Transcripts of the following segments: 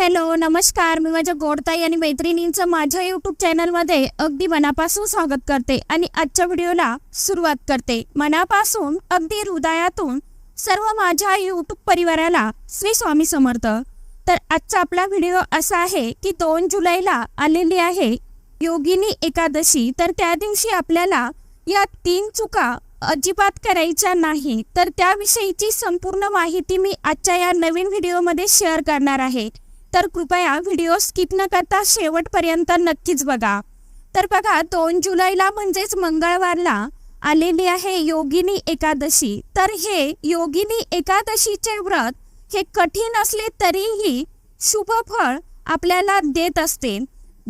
Hello नमस्कार. मी माझ्या गोडताई आणि मैत्रिणींचं माझ्या यूट्यूब चॅनलमध्ये अगदी मनापासून स्वागत करते आणि आजच्या व्हिडिओला सुरुवात करते. मनापासून अगदी हृदयातून सर्व माझ्या यूट्यूब परिवाराला श्री स्वामी समर्थ. तर आजचा आपला व्हिडिओ असा आहे की दोन जुलैला आलेली आहे योगिनी एकादशी. तर त्या दिवशी आपल्याला या तीन चुका अजिबात करायच्या नाही. तर त्याविषयीची संपूर्ण माहिती मी आजच्या या नवीन व्हिडिओमध्ये शेअर करणार आहे. तर कृपया व्हिडिओ स्किप न करता शेवटपर्यंत नक्कीच बघा. तर बघा दोन जुलैला म्हणजेच मंगळवारला आलेली आहे योगिनी एकादशी. तर हे योगिनी एकादशीचे व्रत हे कठीण असले तरीही शुभ फळ आपल्याला देत असते.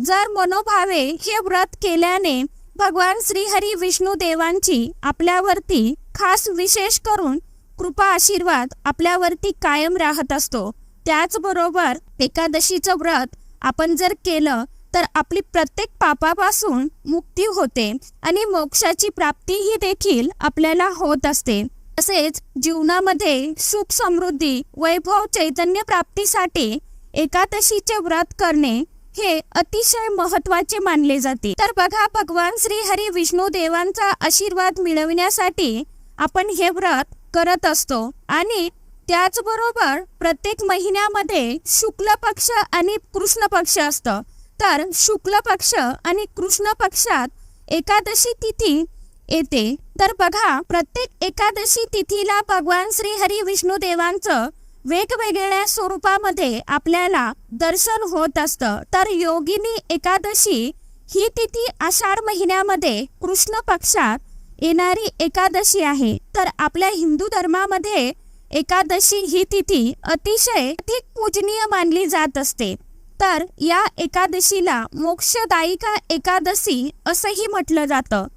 जर मनोभावे हे व्रत केल्याने भगवान श्रीहरी विष्णू देवांची आपल्यावरती खास विशेष करून कृपा आशीर्वाद आपल्यावरती कायम राहत असतो. त्याचबरोबर एकादशीचं व्रत आपण जर केलं तर आपली प्रत्येक पापापासून मुक्ती होते आणि मोक्षाची प्राप्तीही देखील आपल्याला होत असते. तसेच जीवनामध्ये सुख समृद्धी वैभव चैतन्य प्राप्तीसाठी एकादशीचे व्रत करणे हे अतिशय महत्त्वाचे मानले जाते. तर बघा भगवान श्री हरी विष्णू देवांचा आशीर्वाद मिळविण्यासाठी आपण हे व्रत करत असतो आणि त्याचबरोबर प्रत्येक महिन्यामध्ये शुक्ल पक्ष आणि कृष्ण पक्ष असतं. तर शुक्ल पक्ष आणि कृष्ण पक्षात एकादशी तिथी येते. तर बघा प्रत्येक एकादशी तिथीला भगवान श्री हरी विष्णू देवांचं वेगवेगळ्या स्वरूपामध्ये आपल्याला दर्शन होत असतं. तर योगिनी एकादशी ही तिथी आषाढ महिन्यामध्ये कृष्ण पक्षात येणारी एकादशी आहे. तर आपल्या हिंदू धर्मामध्ये एकादशी ही तिथी अतिशय अधिक पूजनीय मानली जात असते. तर या एकादशीला मोक्षदायिका एकादशी असंही म्हटलं जातं.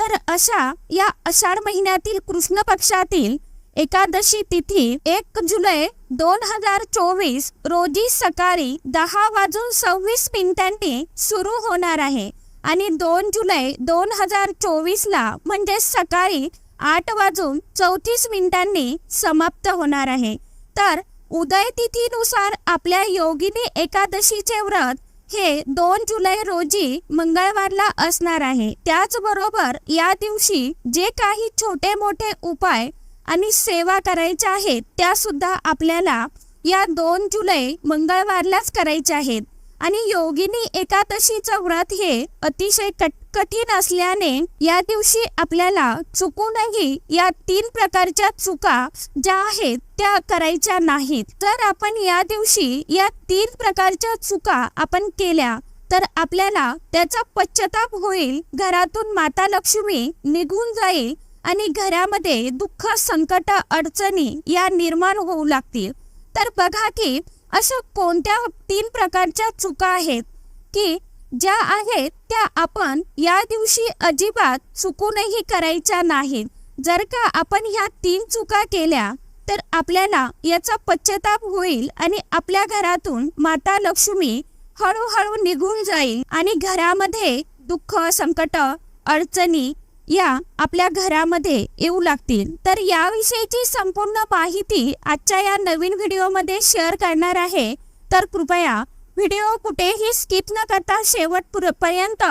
तर अशा या आषाढ महिन्यातील कृष्ण पक्षातील एकादशी तिथी एक जुलै दोन हजार चोवीस रोजी सकाळी दहा वाजून सव्वीस मिनिटांनी सुरू होणार आहे. आणि दोन जुलै दोन हजार चोवीसला म्हणजे सकाळी आठ वाजून चौतीस मिनिटांनी समाप्त होणार आहे. तर उदय तिथीनुसार आपल्या योगिनी एकादशीचे व्रत हे दोन जुलै रोजी मंगळवारला असणार आहे. त्याचबरोबर या दिवशी जे काही छोटे मोठे उपाय आणि सेवा करायच्या आहेत त्या सुद्धा आपल्याला या दोन जुलै मंगळवारलाच करायच्या आहेत. आणि योगिनी एकादशीचं व्रत हे अतिशय कठीण असल्याने या दिवशी आपल्याला चुकूनही या तीन प्रकारच्या चुका ज्या आहेत त्या करायच्या नाहीत. जर आपण या दिवशी या तीन प्रकारच्या चुका आपण केल्या तर आपल्याला त्याचा पश्चाताप होईल घरातून माता लक्ष्मी निघून जाईल आणि घरामध्ये दुःख संकट अडचणी या निर्माण होऊ लागतील. तर बघा की अशा कोणत्या तीन प्रकारच्या चुका आहेत की ज्या आहेत त्या आपण या दिवशी अजिबात चुकूनही करायच्या नाहीत. जर का आपण ह्या तीन चुका केल्या तर आपल्याला याचा पश्चाताप होईल आणि आपल्या घरातून माता लक्ष्मी हळूहळू निघून जाईल आणि घरामध्ये दुःख संकट अडचणी या आपल्या घरामध्ये येऊ लागतील. तर याविषयीची संपूर्ण माहिती आजच्या या नवीन व्हिडिओमध्ये शेअर करणार आहे. तर कृपया व्हिडिओ कुठेही स्किप न करता शेवटपर्यंत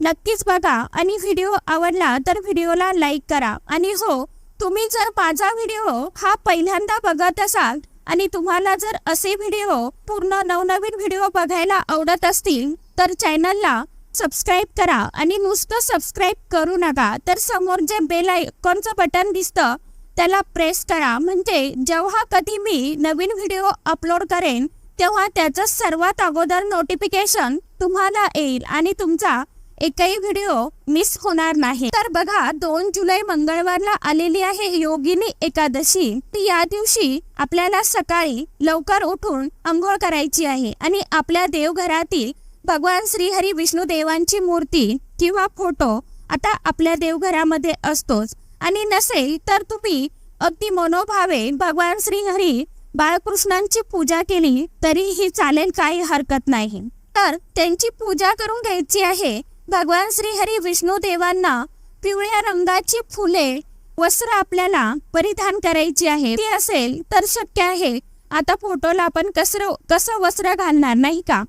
नक्कीच बघा आणि व्हिडिओ आवडला तर व्हिडिओला लाईक करा. आणि हो तुम्ही जर माझा व्हिडिओ हा पहिल्यांदा बघत असाल आणि तुम्हाला जर असे व्हिडिओ पूर्ण नवनवीन व्हिडिओ बघायला आवडत असतील तर चॅनलला सबस्क्राईब करा आणि नुसतं सबस्क्राईब करू नका. तर समोर जे बेल आयकॉनचं बटन दिसतं त्याला प्रेस करा. म्हणजे जेव्हा कधी मी नवीन व्हिडिओ अपलोड करेन तेव्हा त्याचं सर्वात अगोदर नोटिफिकेशन तुम्हाला येईल आणि तुमचा एकही व्हिडिओ मिस होणार नाही. तर बघा दोन जुलै मंगळवारला आलेली आहे योगिनी एकादशी. या दिवशी आपल्याला सकाळी लवकर उठून आंघोळ करायची आहे आणि आपल्या देवघरातील भगवान श्री हरी विष्णू देवांची मूर्ती किंवा फोटो आता आपल्या देवघरामध्ये असतोच. आणि नसेल तर तुम्ही अगदी मनोभावे भगवान श्री हरी बाळकृष्णांची पूजा केली तरीही चालेल काही हरकत नाही. तर त्यांची पूजा करून घ्यायची आहे. भगवान श्री हरी विष्णू देवांना पिवळ्या रंगाची फुले वस्त्र आपल्याला परिधान करायची आहे. ती असेल तर शक्य आहे. आता फोटोला आपण कसं कसं वस्त्र घालणार नाही का?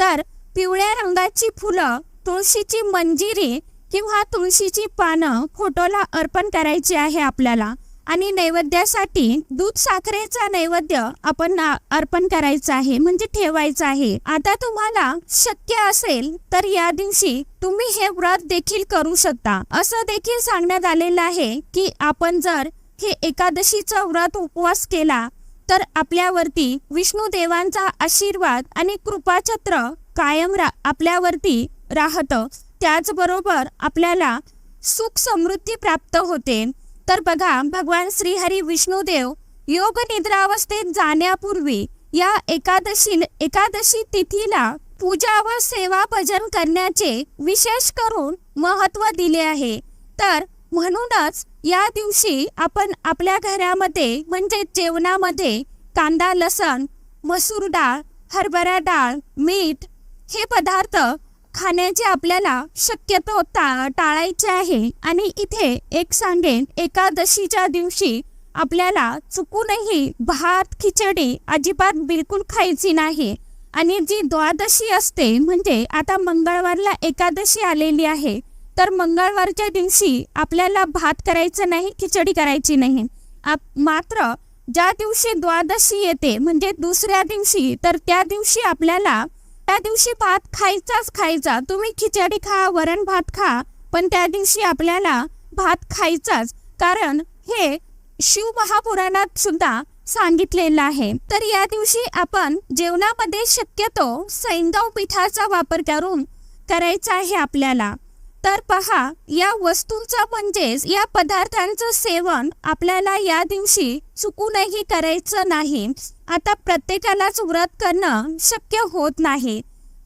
तर पिवळ्या रंगाची फुलं तुळशीची मंजिरी किंवा तुळशीची पानं फोटोला अर्पण करायची आहे आपल्याला. आणि नैवेद्यासाठी दूध साखरेचा नैवेद्य आपण अर्पण करायचा आहे म्हणजे ठेवायचं आहे. आता तुम्हाला शक्य असेल तर या दिवशी तुम्ही हे व्रत देखील करू शकता. असं देखील सांगण्यात आलेलं आहे की आपण जर हे एकादशीचा व्रत उपवास केला तर आपल्यावरती विष्णू देवांचा आशीर्वाद आणि कृपाछत्र कायम रा आपल्यावरती राहतं. त्याचबरोबर आपल्याला सुख समृद्धी प्राप्त होते. तर बघा भगवान श्रीहरी विष्णुदेव योग निद्रावस्थेत जाण्यापूर्वी या एकादशी एकादशी तिथीला पूजा व सेवा भजन करण्याचे विशेष करून महत्त्व दिले आहे. तर म्हणूनच या दिवशी आपण आपल्या घरामध्ये म्हणजे जेवणामध्ये कांदा लसण मसूर डाळ हरभरा डाळ मीठ हे पदार्थ खाण्याचे आपल्याला शक्यतो टा टाळायचे आहे. आणि इथे एक सांगेन एकादशीच्या दिवशी आपल्याला चुकूनही भात खिचडी अजिबात बिलकुल खायची नाही. आणि जी द्वादशी असते म्हणजे आता मंगळवारला एकादशी आलेली आहे तर मंगळवारच्या दिवशी आपल्याला भात करायचं नाही खिचडी करायची नाही. आप- मात्र ज्या दिवशी द्वादशी येते म्हणजे दुसऱ्या दिवशी तर त्या दिवशी आपल्याला त्या दिवशी भात खायचाच खायचा. तुम्ही खिचडी खा वरण भात खा पण त्या दिवशी आपल्याला भात खायचाच. कारण हे शिव महापुराणात सुद्धा सांगितलेलं आहे. तर या दिवशी आपण जेवणामध्ये शक्यतो सैंदव पिठाचा वापर करून करायचा आहे आपल्याला. तर पहा या वस्तूंचं म्हणजेच या पदार्थांचं सेवन आपल्याला या दिवशी चुकूनही करायचं नाही. आता प्रत्येकालाच व्रत करणं शक्य होत नाही.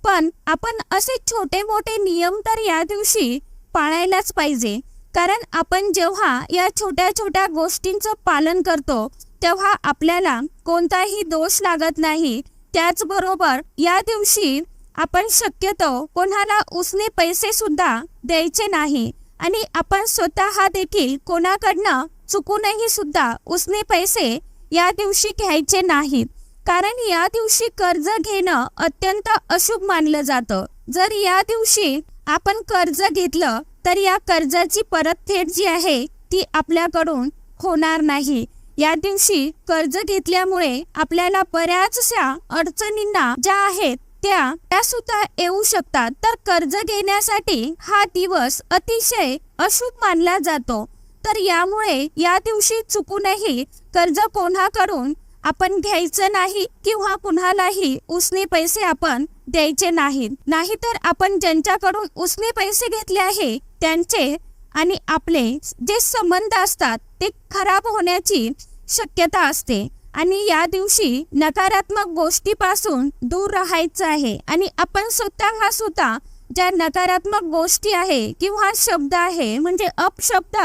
पण आपण असे छोटे मोठे नियम तर या दिवशी पाळायलाच पाहिजे. कारण आपण जेव्हा या छोट्या छोट्या गोष्टींचं पालन करतो तेव्हा आपल्याला कोणताही दोष लागत नाही. त्याचबरोबर या दिवशी आपण शक्यतो कोणाला उसने पैसे सुद्धा द्यायचे नाही आणि आपण स्वतः देखील कोणाकडनं चुकूनही सुद्धा उसने पैसे या दिवशी घ्यायचे नाहीत. कारण या दिवशी कर्ज घेणं अत्यंत अशुभ मानलं जातं. जर या दिवशी आपण कर्ज घेतलं तर या कर्जाची परतफेड जी आहे ती आपल्याकडून होणार नाही. या दिवशी कर्ज घेतल्यामुळे आपल्याला बऱ्याचशा अडचणींना ज्या आहेत त्या त्या सुद्धा येऊ शकतात. तर कर्ज घेण्यासाठी हा दिवस अतिशय अशुभ मानला जातो. तर यामुळे या दिवशी चुकूनही कर्ज कोणाकडून आपण घ्यायचं नाही किंवा कुणालाही उसने पैसे आपण द्यायचे नाहीत. नाहीतर आपण ज्यांच्याकडून उसने पैसे घेतले आहे त्यांचे आणि आपले जे संबंध असतात ते खराब होण्याची शक्यता असते. आणि या दिवशी नकारात्मक गोष्टीपासून दूर राहायचं आहे. आणि आपण स्वतः हा सुद्धा ज्या नकारात्मक गोष्टी आहे किंवा शब्द आहे म्हणजे अपशब्द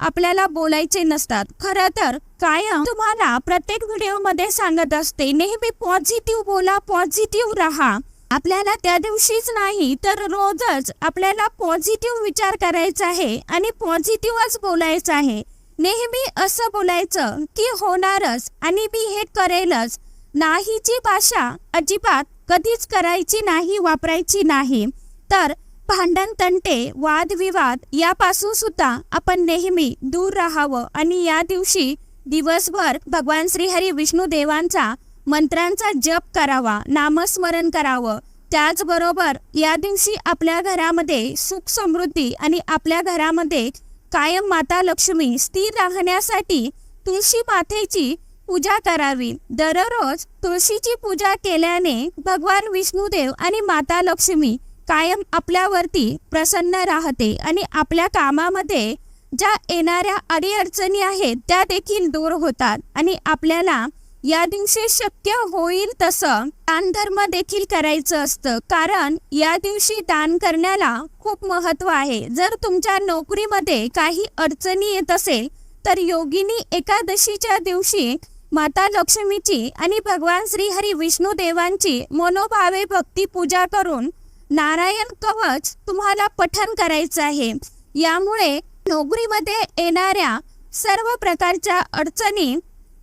आपल्याला बोलायचे नसतात. खरं तर कायम तुम्हाला प्रत्येक व्हिडिओ सांगत असते नेहमी पॉझिटिव्ह बोला पॉझिटिव्ह राहा. आपल्याला त्या दिवशीच नाही तर रोजच आपल्याला पॉझिटिव्ह विचार करायचा आहे आणि पॉझिटिव्हच बोलायचं आहे. नेहमी असं बोलायचं की होणारच आणि मी हे करेलच. नाहीची भाषा अजिबात कधीच करायची नाही वापरायची नाही. तर भांडण तंटे वादविवाद यापासून सुद्धा आपण नेहमी दूर राहावं आणि या दिवशी दिवसभर भगवान श्रीहरी विष्णू देवांचा मंत्रांचा जप करावा नामस्मरण करावं. त्याचबरोबर या दिवशी आपल्या घरामध्ये सुख समृद्धी आणि आपल्या घरामध्ये कायम माता लक्ष्मी स्थिर राहण्यासाठी तुळशी मातेची पूजा करावी. दररोज तुळशीची पूजा केल्याने भगवान विष्णुदेव आणि माता लक्ष्मी कायम आपल्यावरती प्रसन्न राहते आणि आपल्या कामामध्ये ज्या येणाऱ्या अडीअडचणी आहेत त्या देखील दूर होतात आणि आपल्याला या दिवशी शक्य होईल तसं दान धर्म देखील करायचं असतं. कारण या दिवशी दान करण्याला खूप महत्त्व आहे. जर तुमच्या नोकरीमध्ये काही अडचणी येत असेल तर योगिनी एकादशीच्या दिवशी माता लक्ष्मीची आणि भगवान श्रीहरी विष्णू देवांची मनोभावे भक्ती पूजा करून नारायण कवच तुम्हाला पठन करायचं आहे. यामुळे नोकरीमध्ये येणाऱ्या सर्व प्रकारच्या अडचणी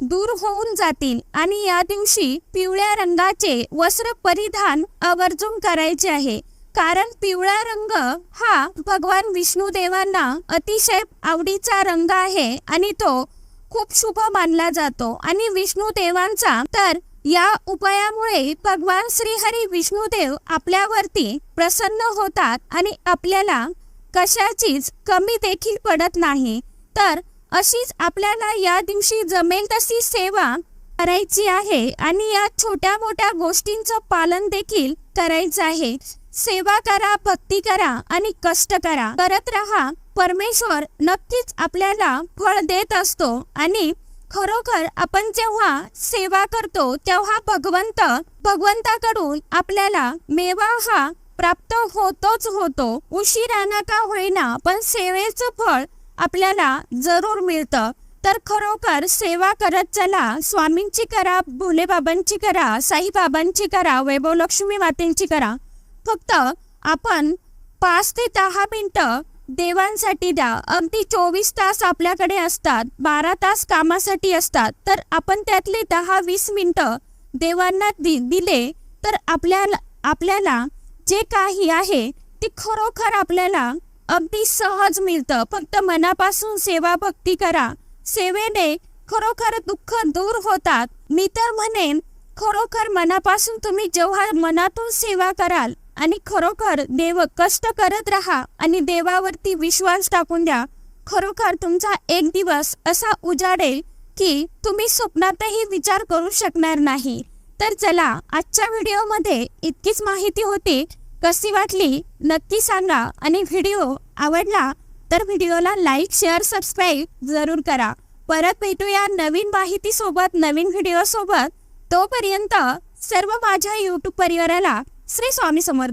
दूर होऊन जातील आणि या दिवशी पिवळ्या रंगाचे वस्त्र परिधान आवर्जून करायचे आहे. कारण पिवळा रंग हा भगवान विष्णू देवांना अतिशय आवडीचा रंग आहे आणि तो खूप शुभ मानला जातो. आणि विष्णू देवांचा तर या उपायामुळे भगवान श्रीहरी विष्णुदेव आपल्यावरती प्रसन्न होतात आणि आपल्याला कशाचीच कमी देखील पडत नाही. तर अशीच आपल्याला या दिवशी जमेल तशी सेवा करायची आहे आणि या छोट्या मोठ्या गोष्टींचं पालन देखील करायचं आहे. सेवा करा भक्ती करा आणि कष्ट करा. करत राहा. परमेश्वर नक्कीच आपल्याला फळ देत असतो आणि खरोखर आपण जेव्हा सेवा करतो तेव्हा भगवंत भगवंताकडून आपल्याला मेवा हा प्राप्त होतोच होतो. उशिराना का होईना पण सेवेचं फळ आपल्याला जरूर मिळतं. तर खरोखर सेवा करत चला. स्वामींची करा भोलेबाबांची करा साईबाबांची करा वैभव लक्ष्मी मातेंची करा. फक्त आपण पाच ते दहा मिनटं देवांसाठी द्या. अगदी चोवीस तास आपल्याकडे असतात. बारा तास कामासाठी असतात. तर आपण त्यातले दहा वीस मिनिटं देवांना दि दिले तर आपल्याला आपल्याला जे काही आहे ते खरोखर आपल्याला अगदी सहज मिळतं. फक्त मनापासून सेवा भक्ती करा. सेवेने खरोखर दुःख दूर होतात. मी तर म्हणेन खरोखर मनापासून तुम्ही जेव्हा मनातून सेवा कराल आणि खरोखर देव कष्ट करत राहा आणि देवावरती विश्वास टाकून द्या खरोखर तुमचा एक दिवस असा उजाडेल की तुम्ही स्वप्नातही विचार करू शकणार नाही. तर चला आजच्या व्हिडिओमध्ये इतकीच माहिती होती. कशी वाटली? नक्की सांगा. आणि व्हिडिओ आवडला तर व्हिडिओला लाईक शेअर सबस्क्राईब जरूर करा. परत भेटूया नवीन माहितीसोबत नवीन व्हिडिओसोबत. तोपर्यंत सर्व माझ्या यूट्यूब परिवाराला श्री स्वामी समर्थ.